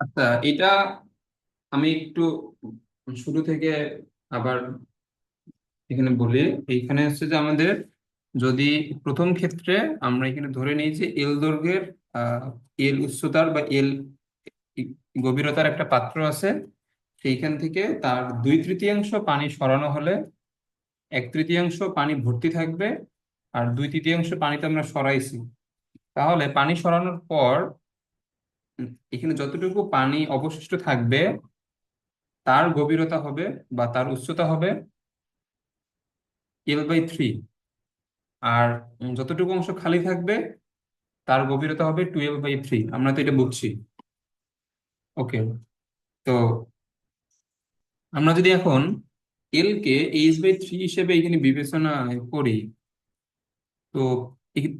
আচ্ছা এটা আমি একটু শুরু থেকে আবার এখানে বলি। এইখানে হচ্ছে যে আমাদের যদি প্রথম ক্ষেত্রে আমরা এখানে ধরে নিই যে এল দৈর্ঘ্যের এল উচ্চতার বা এল গভীরতার একটা পাত্র আছে, সেইখান থেকে তার দুই তৃতীয়াংশ পানি সরানো হলে এক তৃতীয়াংশ পানি ভর্তি থাকবে আর দুই তৃতীয়াংশ পানিতে আমরা সরাইছি। তাহলে পানি সরানোর পর এখানে যতটুকু পানি অবশিষ্ট থাকবে, তার গভীরতা হবে বা তার উচ্চতা হবে এল বাই থ্রি আর যতটুকু অংশ খালি থাকবে, তার গভীরতা হবে টুয়েলভ বাই থ্রি আমরা তো এটা বুঝছি। ওকে তো আমরা যদি এখন L K H by three হিসেবে এখানে বিবেচনা করি, তো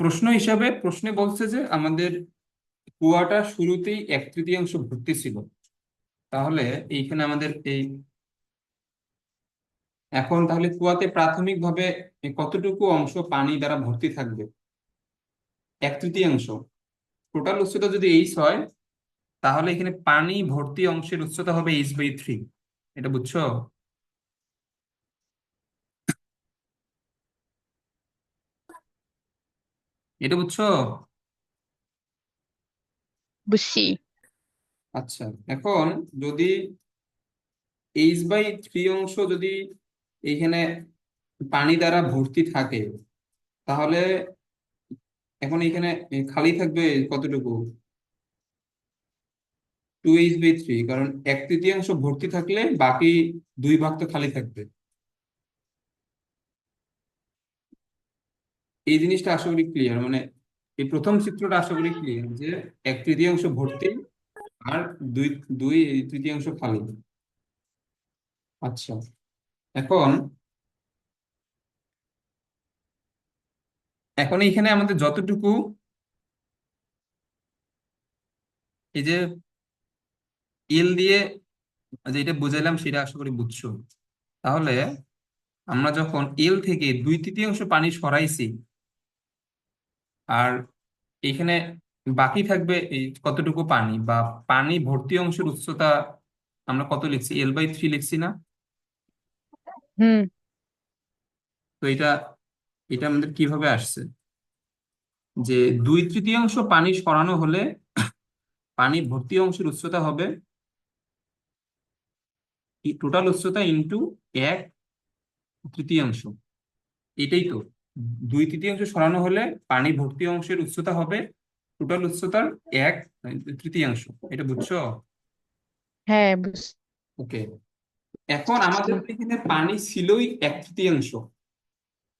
প্রশ্ন হিসাবে প্রশ্নে বলছে যে আমাদের কুয়াটা শুরুতেই এক তৃতীয়াংশ ভর্তি ছিল। তাহলে এইখানে আমাদের এই এখন তাহলে কুয়াতে প্রাথমিকভাবে কতটুকু অংশ পানি দ্বারা ভর্তি থাকবে? এক তৃতীয়াংশ। টোটাল উচ্চতা যদি এইচ হয়, তাহলে এখানে পানি ভর্তি অংশের উচ্চতা হবে এইচ বাই থ্রি এটা বুঝছ? এটা বুঝছ? বুঝছি। আচ্ছা এখন যদি এইচ বাই থ্রি অংশ যদি এইখানে পানি দ্বারা ভর্তি থাকে, তাহলে এখন এখানে খালি থাকবে কতটুকু? টু এইচ বাই থ্রি কারণ এক তৃতীয়াংশ ভর্তি থাকলে বাকি দুই ভাগ তো খালি থাকবে। এই জিনিসটা আশা করি ক্লিয়ার মানে এই প্রথম চিত্রটা আশা করি কি যে এক তৃতীয়াংশ ভর্তি আর দুই দুই তৃতীয়াংশ খালি। আচ্ছা এখন এখন এইখানে আমাদের যতটুকু এই যে এল দিয়ে যেটা বুঝাইলাম সেটা আশা করি বুঝছ। তাহলে আমরা যখন এল থেকে দুই তৃতীয়াংশ পানি সরাইছি আর এখানে বাকি থাকবে এই কতটুকু পানি বা পানি ভর্তি অংশের উচ্চতা আমরা কত লিখছি? এল বাই থ্রি লিখছি না? হুম। তো এটা এটা আমাদের কীভাবে আসছে? যে দুই তৃতীয়াংশ পানি সরানো হলে পানি ভর্তি অংশের উচ্চতা হবে টোটাল উচ্চতা ইন্টু এক তৃতীয়াংশ। এটাই তো। দুই তৃতীয়াংশ সরানো হলে পানি ভর্তি অংশের উচ্চতা হবে। টোটাল উচ্চতার এক তৃতীয়াংশ। এটা বুঝছ? হ্যাঁ ওকে। এখন আমাদের এখানে পানি ছিলই এক তৃতীয়াংশ।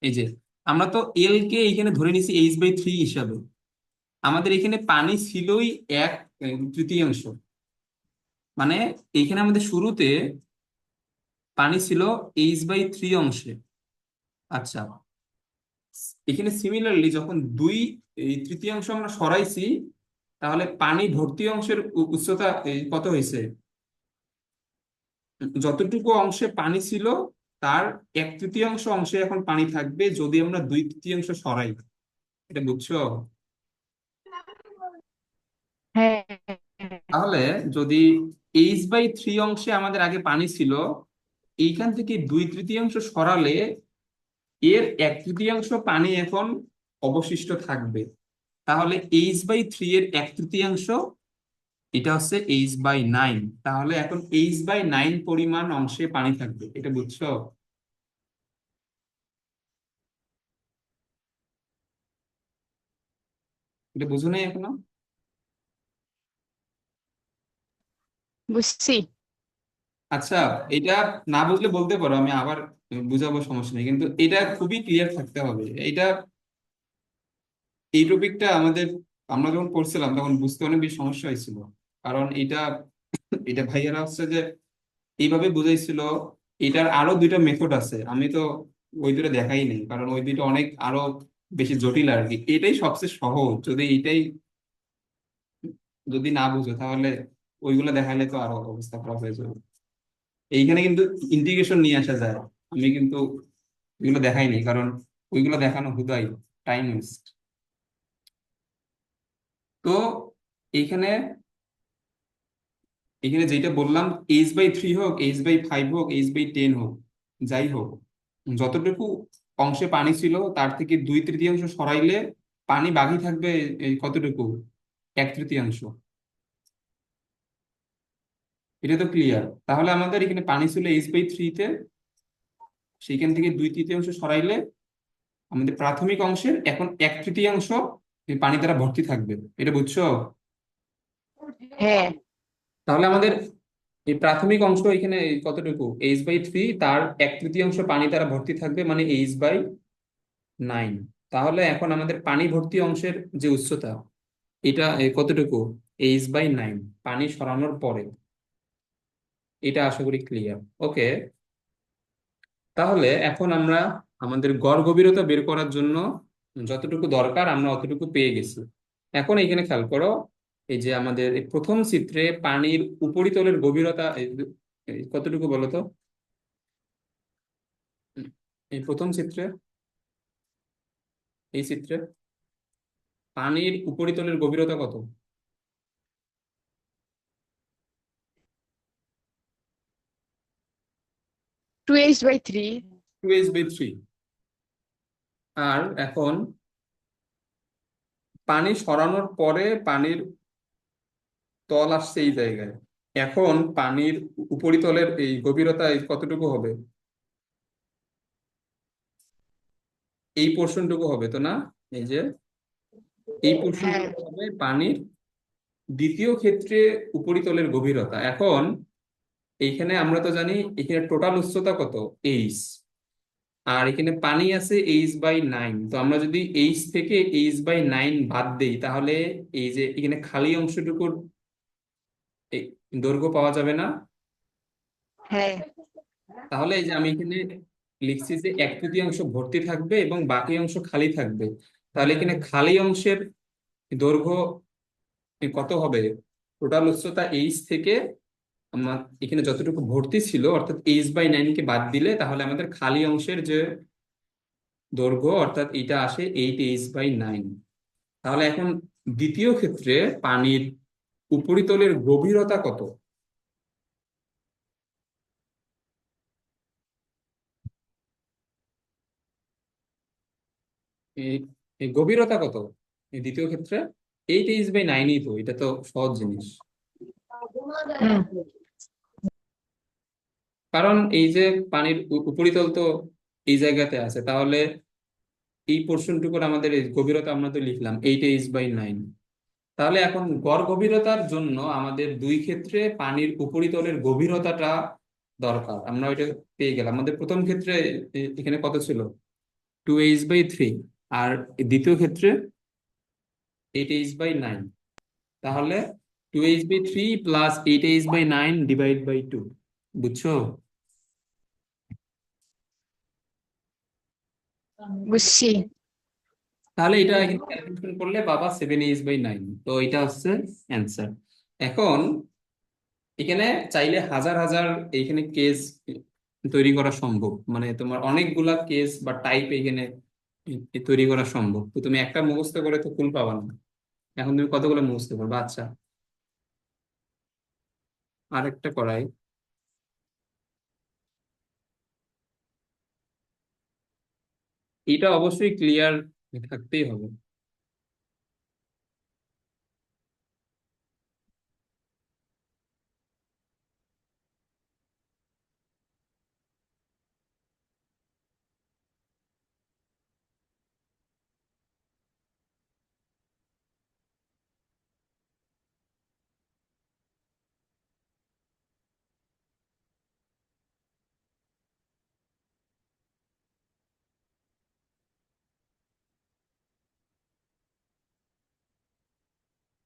এই যে আমরা তো এল কে এখানে ধরে নিছি এইচ বাই থ্রি হিসাবে। আমাদের এখানে পানি ছিলই এক তৃতীয়াংশ। মানে এইখানে আমাদের শুরুতে পানি ছিল এইচ বাই থ্রি অংশে। আচ্ছা এখানে সিমিলারলি যখন দুই এই তৃতীয়াংশ আমরা সরাইছি তাহলে পানি ভর্তি অংশের উচ্চতা কত হয়েছে? যতটুকু অংশে পানি ছিল তার এক তৃতীয়াংশ অংশে এখন পানি থাকবে যদি আমরা দুই তৃতীয়াংশ সরাই। এটা বুঝছ? হ্যাঁ। তাহলে যদি এইচ বাই থ্রি অংশে আমাদের আগে পানি ছিল এইখান থেকে দুই তৃতীয়াংশ সরালে এর এক তৃতীয়াংশ পানি এখন অবশিষ্ট থাকবে। তাহলে এইচ বাই থ্রি এর এক তৃতীয়াংশ এটা হচ্ছে এইচ বাই নাইন তাহলে এখন এইচ বাই নাইন পরিমাণ অংশে পানি থাকবে এটা বুঝছ? এটা বুঝো নাই এখনও? বুঝছি। আচ্ছা এটা না বুঝলে বলতে পারো আমি আবার বুঝাবো, সমস্যা নেই। কিন্তু এটা খুবই ক্লিয়ার থাকতে হবে। এটা, এই টপিকটা আমাদের, আমরা যখন পড়ছিলাম, তখন বুঝতে অনেক বেশি সমস্যা হয়েছিল। কারণ এটা এটা ভাইয়ারা হচ্ছে যে, এইভাবে বুঝাইছিল, এটার আরও দুইটা মেথড আছে। আমি তো ওই দুটো দেখাই নেই, কারণ ওই দুটো অনেক আরও বেশি জটিল আর কি। এটাই সবচেয়ে সহজ। যদি এটাই যদি না বুঝো, তাহলে ওইগুলো দেখালে তো আরও অবস্থা খারাপ হয়ে যাবে। এইখানে কিন্তু ইন্টিগ্রেশন নিয়ে আসা যায়। আমি কিন্তু ওইগুলো দেখাই নাই কারণ ওইগুলো দেখানো হুদাই টাইম ওয়েস্ট তো এখানে এখানে যেটা বললাম এইচ বাই থ্রি হোক এইচ বাই ফাইভ হোক এইচ বাই টেন হোক, যাই হোক, যতটুকু অংশে পানি ছিল, তার থেকে দুই তৃতীয়াংশ সরাইলে পানি বাকি থাকবে কতটুকু? এক তৃতীয়াংশ। এটা তো ক্লিয়ার তাহলে আমাদের এখানে পানি ছিল এইচ বাই থ্রিতে সেইখান থেকে দুই তৃতীয়াংশ সরাইলে আমাদের প্রাথমিক অংশের এখন এক তৃতীয়াংশ পানি দ্বারা ভর্তি থাকবে। এটা বুঝছ? হ্যাঁ। তাহলে আমাদের এই প্রাথমিক অংশ এখানে কতটুকু? এইচ বাই থ্রি তার এক তৃতীয়াংশ পানি দ্বারা ভর্তি থাকবে মানে এইচ বাই নাইন তাহলে এখন আমাদের পানি ভর্তি অংশের যে উচ্চতা এটা কতটুকু? এইচ বাই নাইন পানি সরানোর পরে। এটা আশা করি ক্লিয়ার ওকে তাহলে এখন আমরা আমাদের গড় গভীরতা বের করার জন্য যতটুকু দরকার আমরা অতটুকু পেয়ে গেছি। এখন এখানে খেয়াল করো, এই যে আমাদের প্রথম চিত্রে পানির উপরিতলের গভীরতা কতটুকু বলো তো? এই প্রথম চিত্রে, এই চিত্রে পানির উপরিতলের গভীরতা কত? আর এখন পানি সরানোর পরে পানির তল আসছে এই জায়গায়। এখন পানির উপরিতলের এই গভীরতা কতটুকু হবে? এই পোর্শনটুকু হবে তো না? এই যে এই পোর্শনটুকু হবে পানির দ্বিতীয় ক্ষেত্রে উপরিতলের গভীরতা। এখন এইখানে আমরা তো জানি এখানে টোটাল উচ্চতা কত? এইচ আর এখানে পানি আছে এইচ বাই নাইন তো আমরা যদি এইচ থেকে এইচ বাই নাইন বাদ দেই তাহলে এই যে এখানে খালি অংশটুকুর এই দৈর্ঘ্য পাওয়া যাবে না? হ্যাঁ। তাহলে এই যে আমি এখানে লিখছি যে এক তৃতীয়াংশ ভর্তি থাকবে এবং বাকি অংশ খালি থাকবে। তাহলে এখানে খালি অংশের দৈর্ঘ্য কত হবে? টোটাল উচ্চতা এইচ থেকে আমার এখানে যতটুকু ভর্তি ছিল, অর্থাৎ এইচ বাই নাইন কে বাদ দিলে তাহলে আমাদের খালি অংশের যে দৈর্ঘ্য, অর্থাৎ এটা আসে এইট এইচ বাই নাইন তাহলে এখন দ্বিতীয় ক্ষেত্রে পানির উপরিতলের গভীরতা কত? গভীরতা কত? এই দ্বিতীয় ক্ষেত্রে এইট এইচ বাই নাইনই তো, এটা তো সহজ জিনিস। কারণ এই যে পানির উপরিতল তো এই জায়গাতে আছে, তাহলে এই পোর্শনটুকুর আমাদের গভীরতা আমরা তো লিখলাম এইট এইচ বাই নাইন তাহলে এখন গড় গভীরতার জন্য আমাদের দুই ক্ষেত্রে পানির উপরিতলের গভীরতাটা দরকার। আমরা ওইটা পেয়ে গেলাম। আমাদের প্রথম ক্ষেত্রে এখানে কত ছিল? টু এইচ বাই থ্রি আর দ্বিতীয় ক্ষেত্রে এইট এইচ বাই নাইন তাহলে two H by three plus eight H by nine divide by two বুঝছ? বুঝছি। তাহলে এটা ক্যালকুলেশন করলে বাবা সেভেন এইচ বাই নাইন তো এটা হচ্ছে অ্যান্সার এখন এখানে চাইলে হাজার হাজার এইখানে কেস তৈরি করা সম্ভব। মানে তোমার অনেকগুলা কেস বা টাইপ এখানে তৈরি করা সম্ভব। তো তুমি একটা মুখস্থ করে তো ফুল পাবা না। এখন তুমি কতগুলো মুখস্থ করবে? আচ্ছা। আরেকটা করাই। এটা অবশ্যই ক্লিয়ার থাকতেই হবে।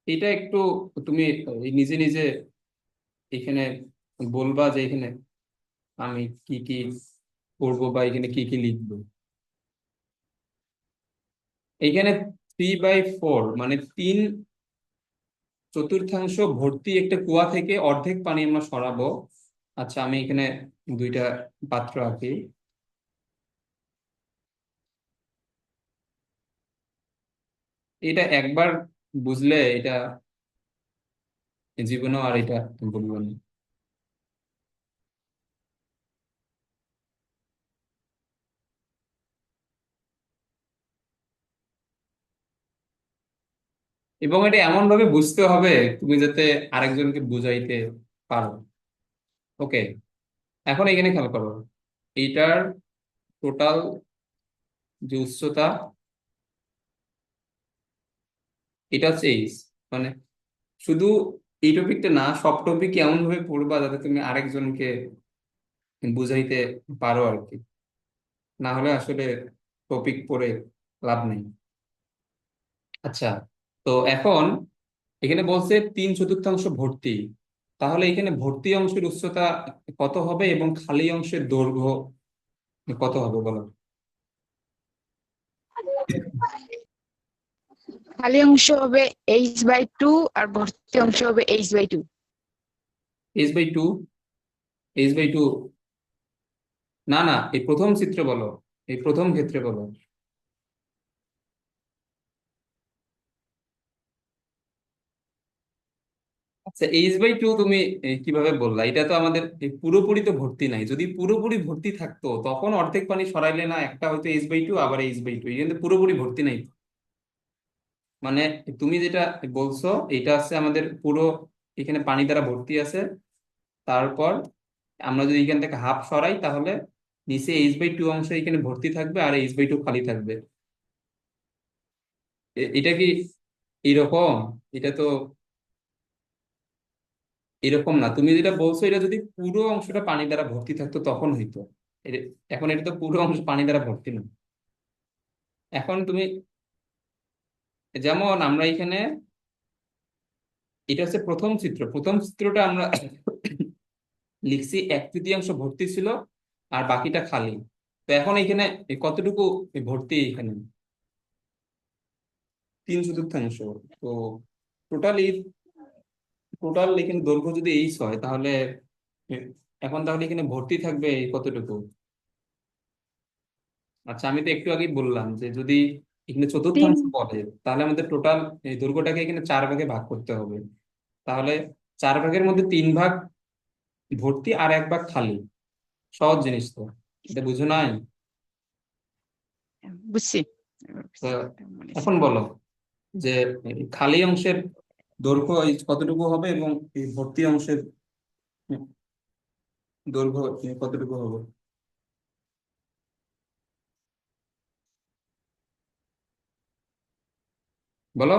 এটা একটু তুমি নিজে নিজে এখানে বলবা যে এখানে আমি কি কি করব বা এখানে কি কি লিখব। এইখানে থ্রি বাই ফোর মানে তিন চতুর্থাংশ ভর্তি একটা কুয়া থেকে অর্ধেক পানি আমরা সরাবো। আচ্ছা আমি এখানে দুইটা পাত্র আঁকি। এটা একবার বুঝলে এটা জীবনেও আর এটা বলব না। এবং এটা এমন ভাবে বুঝতে হবে, তুমি যাতে আরেকজনকে বুঝাইতে পারো। ওকে, এখন এখানে খেয়াল করো। এইটার টোটাল যে উচ্চতা এটা হচ্ছে মানে শুধু এই টপিকটা না, সব টপিক এমন ভাবে পড়বা যাতে তুমি আরেকজনকে বুঝাইতে পারো আর কি না হলে আসলে টপিক পড়ে লাভ নেই। আচ্ছা তো এখন এখানে বলছে তিন চতুর্থাংশ ভর্তি। তাহলে এখানে ভর্তি অংশের উচ্চতা কত হবে এবং খালি অংশের দৈর্ঘ্য কত হবে বলো? খালি অংশ হবে এইচ বাই টু আর ভর্তি অংশ হবে H by two H by two H by two না না, এই প্রথম চিত্রে বলো, এই প্রথম ক্ষেত্রে বলো। আচ্ছা এইচ বাই টু তুমি কীভাবে বললা? এটা তো আমাদের পুরোপুরি তো ভর্তি নাই। যদি পুরোপুরি ভর্তি থাকতো, তখন অর্ধেক পানি সরাইলে না, একটা হয়তো এইচ বাই টু আবার এইচ বাই টু কিন্তু পুরোপুরি ভর্তি নাই। মানে তুমি যেটা বলছো, এটা হচ্ছে আমাদের পুরো এখানে পানি দ্বারা ভর্তি আছে। তারপর আমরা যদি এখান থেকে হাফ সরাই, তাহলে নিচে এইচ বাই টু অংশ এখানে ভর্তি থাকবে আর এইচ বাই টু খালি থাকবে। এটা কি এরকম? এটা তো এরকম না। তুমি যেটা বলছো, এটা যদি পুরো অংশটা পানি দ্বারা ভর্তি থাকতো, তখন হইতো। এখন এটা তো পুরো অংশ পানি দ্বারা ভর্তি না। এখন তুমি যেমন আমরা এখানে, এটা হচ্ছে প্রথম চিত্র। প্রথম চিত্রটা আমরা লিখছি, এক তৃতীয়াংশ ভর্তি ছিল আর বাকিটা খালি। তো এখন এখানে কতটুকু ভর্তি এখানে? তিন চতুর্থাংশ। তো টোটাল এই টোটাল এখানে দৈর্ঘ্য যদি এইচ হয়, তাহলে এখন তাহলে এখানে ভর্তি থাকবে কতটুকু? আচ্ছা আমি তো একটু আগেই বললাম যে যদি এখানে চতুর্থাংশ। বলে তাহলে আমাদের টোটাল এই দৈর্ঘ্যটাকে এখানে চার ভাগে ভাগ করতে হবে। তাহলে চার ভাগের মধ্যে তিন ভাগ ভর্তি আর এক ভাগ খালি। সহজ জিনিস তো। এটা বুঝো নাই? বুঝছি। এখন বলো যে খালি অংশের দৈর্ঘ্য কতটুকু হবে এবং এই ভর্তি অংশের দৈর্ঘ্য কতটুকু হবে? বলো।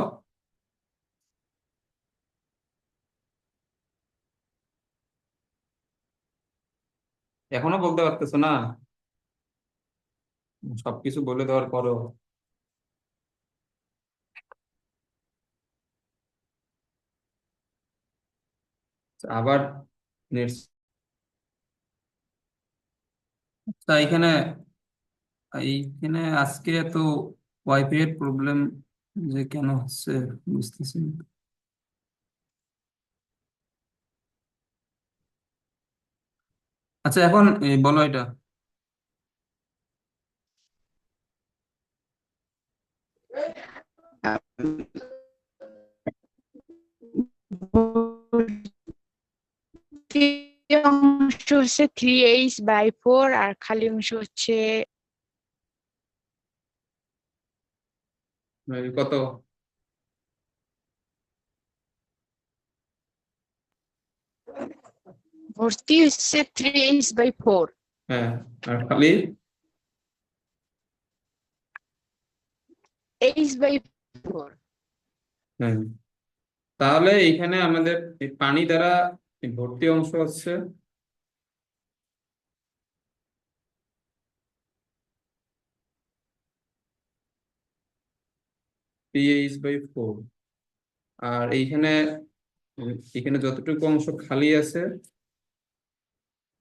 এখনও বলতে পারতেছো না? সবকিছু বলে দেওয়ার পরও। আবার তা এখানে, এইখানে আজকে এত ওয়াইফাই প্রবলেম যে কেন হচ্ছে, বুঝতেছি না। আচ্ছা এখন বলো এটা। অংশ হচ্ছে থ্রি এইচ বাই ফোর আর খালি অংশ হচ্ছে কত ভর্তি হচ্ছে থ্রি এইচ বাই ফোর হ্যাঁ আর খালি এইচ বাই ফোর হ্যাঁ তাহলে এখানে আমাদের পানি দ্বারা ভর্তি অংশ হচ্ছে পিএইচ বাই ফোর। আর এইখানে, এখানে যতটুকু অংশ খালি আছে,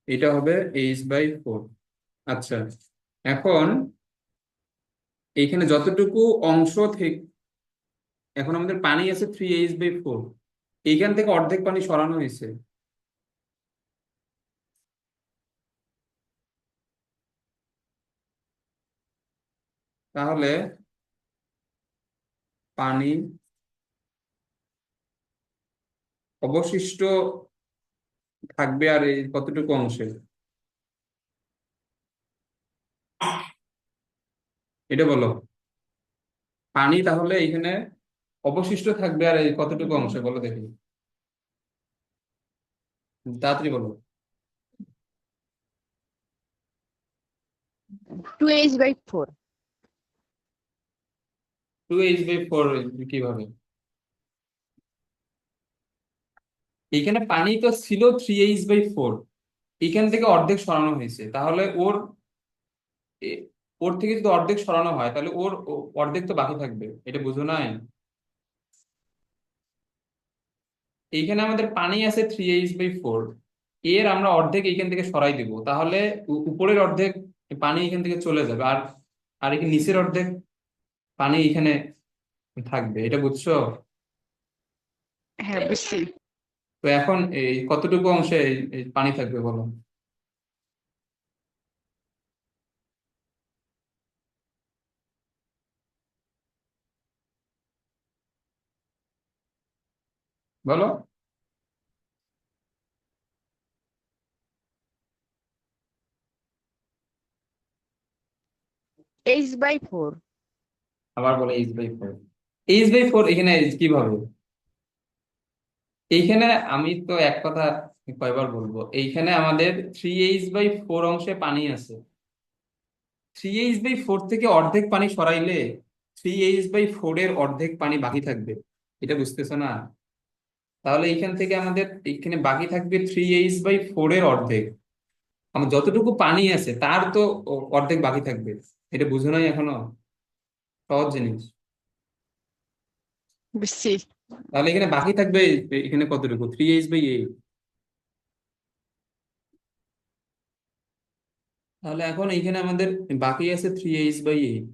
এটা হবে এইচ বাই ফোর। আচ্ছা এখন এইখানে যতটুকু অংশ থেকে, এখন আমাদের পানি আছে থ্রি এইচ বাই ফোর। এইখান থেকে অর্ধেক পানি সরানো হয়েছে। তাহলে পানি অবশিষ্ট থাকবে আর এই কতটুকু অংশে? এটা বলো। পানি তাহলে এখানে অবশিষ্ট থাকবে আর এই কতটুকু অংশে? বলো দেখি। তাড়াতাড়ি বলো। Two H by four two H by four কীভাবে? পানি তো ছিল থ্রি এইচ বাই ফোর থেকে অর্ধেক সরানো হয়েছে। তাহলে ওর ওর থেকে যদি অর্ধেক সরানো হয়, তাহলে ওর অর্ধেক তো বাকি থাকবে। এটা বুঝো নাই? এইখানে আমাদের পানি আছে থ্রি এইচ বাই ফোর এর আমরা অর্ধেক এইখান থেকে সরাই দিব। তাহলে উপরের অর্ধেক পানি এখান থেকে চলে যাবে। আর আর এখানে নিচের অর্ধেক পানি এখানে থাকবে এটা বুঝছ? হ্যাঁ বুঝছি। তো এখন এই কতটুকু অংশে পানি থাকবে বলো? বলো। এইচ বাই ফোর আবার বলো H by four H by four এখানে কীভাবে? এইখানে আমি তো এক কথা কয়বার বলব, এইখানে আমাদের থ্রি এইচ বাই ফোর অংশে পানি আছে। থ্রি এইচ বাই ফোর থেকে অর্ধেক পানি সরাইলে থ্রি এইচ বাই ফোর এর অর্ধেক পানি বাকি থাকবে। এটা বুঝতেছো না? তাহলে এইখান থেকে আমাদের এখানে বাকি থাকবে থ্রি এইচ বাই ফোর এর অর্ধেক। আমার যতটুকু পানি আছে, তার তো অর্ধেক বাকি থাকবে। এটা বুঝো নাই এখনও? সহজ জিনিস। বুঝছি তাহলে এখানে বাকি থাকবে এখানে কতটুকু? থ্রি এইচ বাই এইট তাহলে এখন এইখানে আমাদের বাকি আছে থ্রি এইচ বাই এইট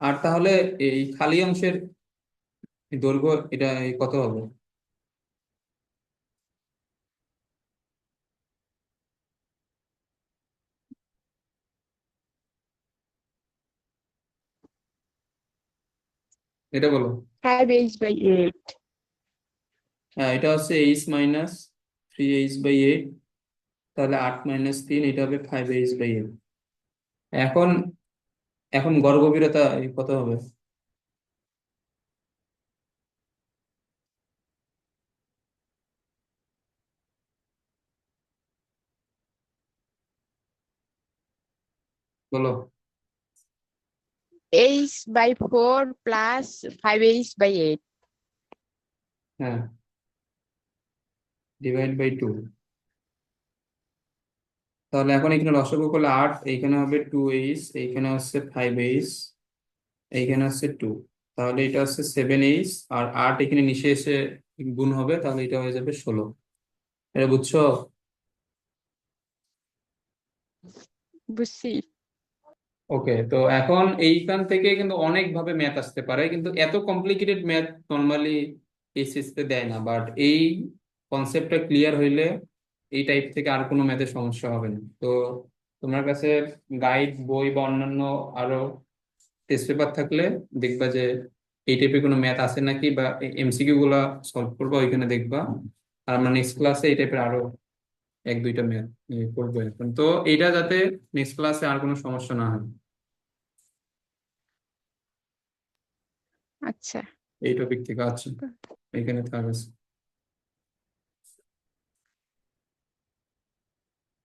আর তাহলে এই খালি অংশের দৈর্ঘ্য এটা কত হবে? এটা বলো। বাই হ্যাঁ এটা হচ্ছে H minus three H by eight তাহলে আট মাইনাস তিন এটা হবে ফাইভ এইচ বাই এইট এখন এখন গড় গভীরতা কত হবে? বলো। By four plus five H by eight হ্যাঁ ডিভাইড বাই টু তাহলে এখন এখানে লসাগু করলে আট এইখানে হবে টু এইচ এইখানে হচ্ছে ফাইভ এইচ এইখানে হচ্ছে টু তাহলে এটা হচ্ছে সেভেন এইচ আর আট এখানে নিচে এসে গুণ হবে তাহলে এটা হয়ে যাবে ষোলো। এটা বুঝছ? বুঝছি। ওকে তো এখন এইখান থেকে কিন্তু অনেক ভাবে ম্যাথ আসতে পারে, কিন্তু এত কমপ্লিকেটেড ম্যাথ নর্মালি এইচএস তে দেয় না বাট এই কনসেপ্টটা ক্লিয়ার হইলে এই টাইপ থেকে আর কোনো ম্যাথের সমস্যা হবে না। তো তোমার কাছে গাইড বই বা অন্যান্য আরও টেস্ট পেপার থাকলে দেখবা যে এই টাইপের কোনো ম্যাথ আছে নাকি বা এমসিকিউ গুলা সলভ করবা, ওইখানে দেখবা। আর আমরা নেক্সট ক্লাসে এই টাইপের আরও এক দুইটা ম্যাথ করব এখন। তো এটা যাতে নেক্সট ক্লাসে আর কোনো সমস্যা না হয়। আচ্ছা। এই টপিক থেকে আচ্ছা এখানে থাকবে